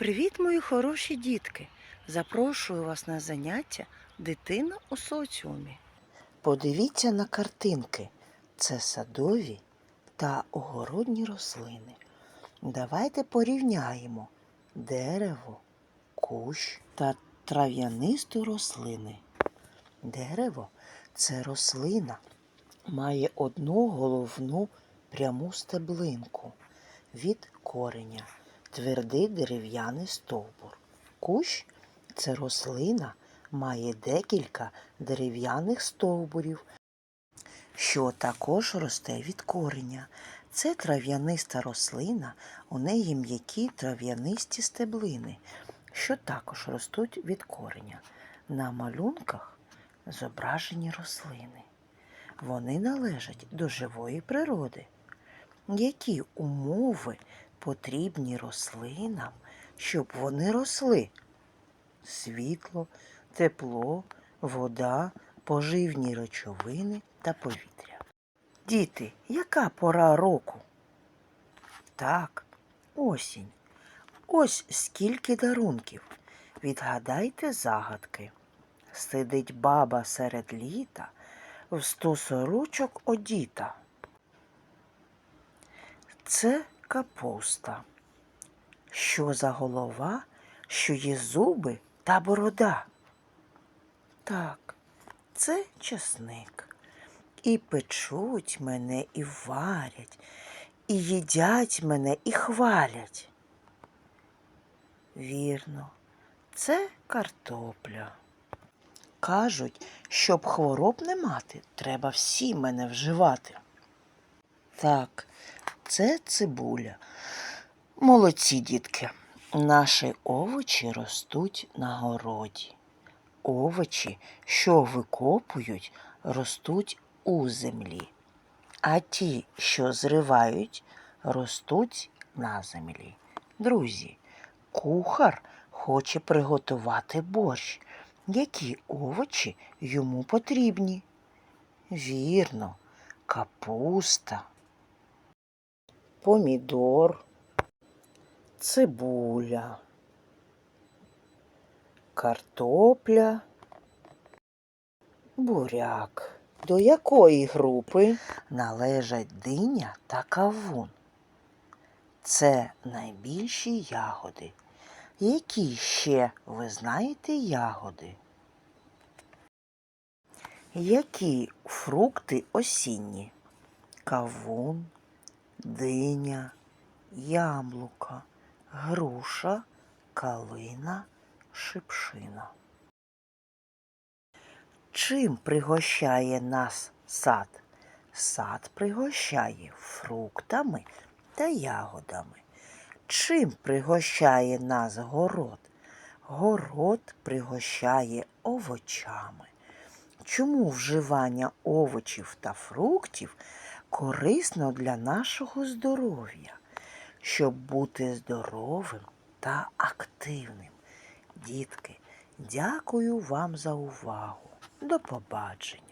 Привіт, мої хороші дітки! Запрошую вас на заняття Дитина у соціумі. Подивіться на картинки. Це садові та огородні рослини. Давайте порівняємо дерево, кущ та трав'янисту рослини. Дерево це рослина, має одну головну пряму стеблинку від кореня, твердий дерев'яний стовбур. Кущ це рослина, має декілька дерев'яних стовбурів, що також росте від кореня. Це трав'яниста рослина, у неї м'які трав'янисті стеблини, що також ростуть від кореня. На малюнках зображені рослини. Вони належать до живої природи. Які умови потрібні рослинам, щоб вони росли? Світло, тепло, вода, поживні речовини та повітря. Діти, яка пора року? Так, осінь. Ось скільки дарунків. Відгадайте загадки. Сидить баба серед літа, в сто сорочок одіта. Це капуста. Що за голова, що є зуби та борода? Так, це чесник. І печуть мене, і варять, і їдять мене, і хвалять. Вірно, це картопля. Кажуть, щоб хвороб не мати, треба всі мене вживати. Так, це цибуля. Молодці, дітки. Наші овочі ростуть на городі. Овочі, що викопують, ростуть у землі, а ті, що зривають, ростуть на землі. Друзі, кухар хоче приготувати борщ. Які овочі йому потрібні? Вірно, капуста, помідор, цибуля, картопля, буряк. До якої групи належать диня та кавун? Це найбільші ягоди. Які ще ви знаєте ягоди? Які фрукти осінні? Кавун, диня, яблука, груша, калина, шипшина. Чим пригощає нас сад? Сад пригощає фруктами та ягодами. Чим пригощає нас город? Город пригощає овочами. Чому вживання овочів та фруктів корисно для нашого здоров'я? Щоб бути здоровим та активним. Дітки, дякую вам за увагу. До побачення.